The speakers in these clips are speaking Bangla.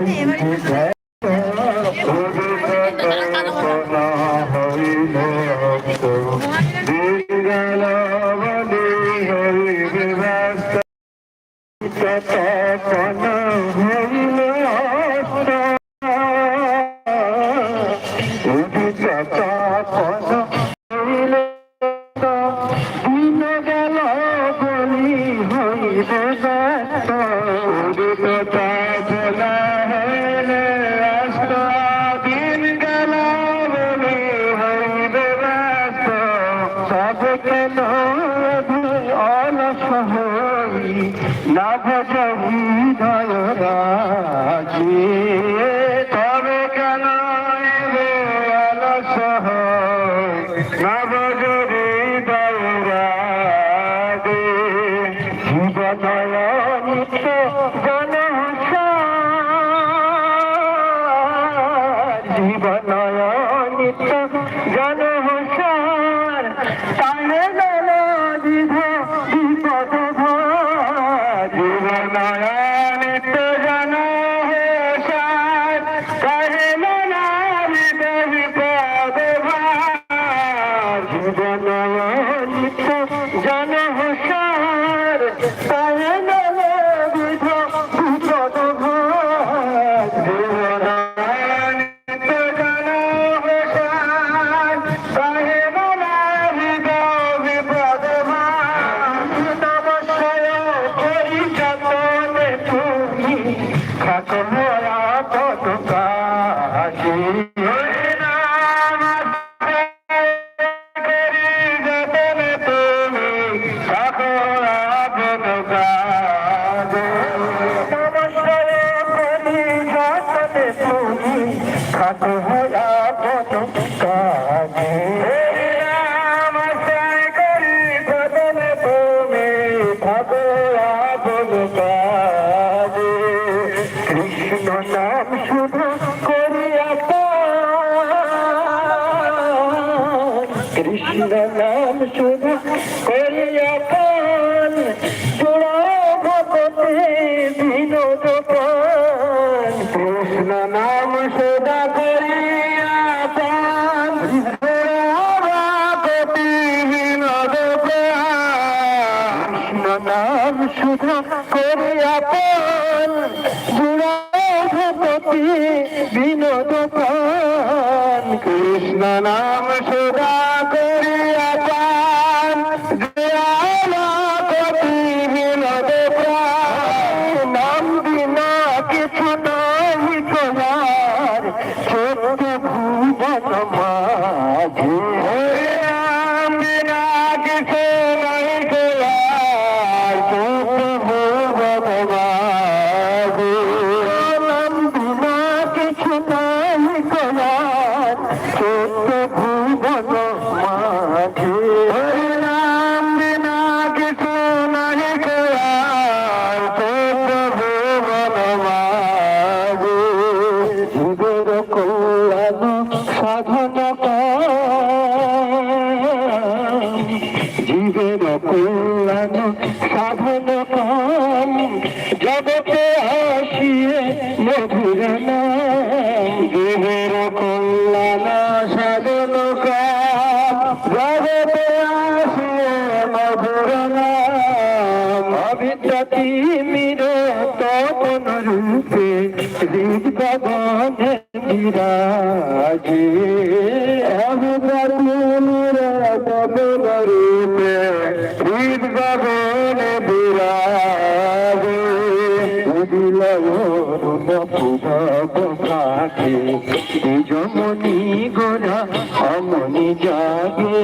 É, mas... তবে কেন অলস হই? না ভজ হৃদয় রাজে Jackie. করিয়া পান জোড়াও ভকতে বিনোদ পান কৃষ্ণ নাম সদা করিয়া পান নাম শুধু কৃষ্ণ নাম সদা তোমায় করার ছোট্ট ভোরাম অবিদ্যাতি মিরে তপন রূপে হৃদ পবনে বিরাজে অবিদ্যাতি মিরে তপন রূপে হৃদ পবনে বিরাজে। উদিল পুব কাঠে যমনি গোরা অমনি জাগে।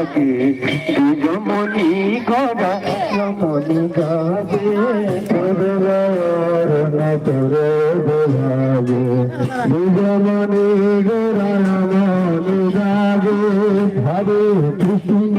গাবে সুজমনি গড়া রমনি গাবে তোরা তোরে বোঝাবে সুজমনি গাবে কৃষ্ণ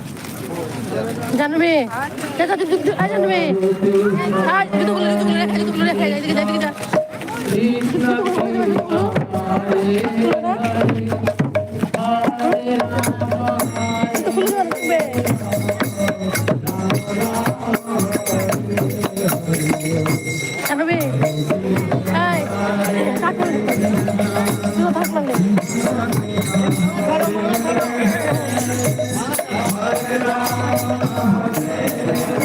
জানবি? দেখা তুই তুই আই জানবি। আই তুই তো বলে তুই বলে রেখে তুই রেখে এদিকে যা এদিকে যা। হরে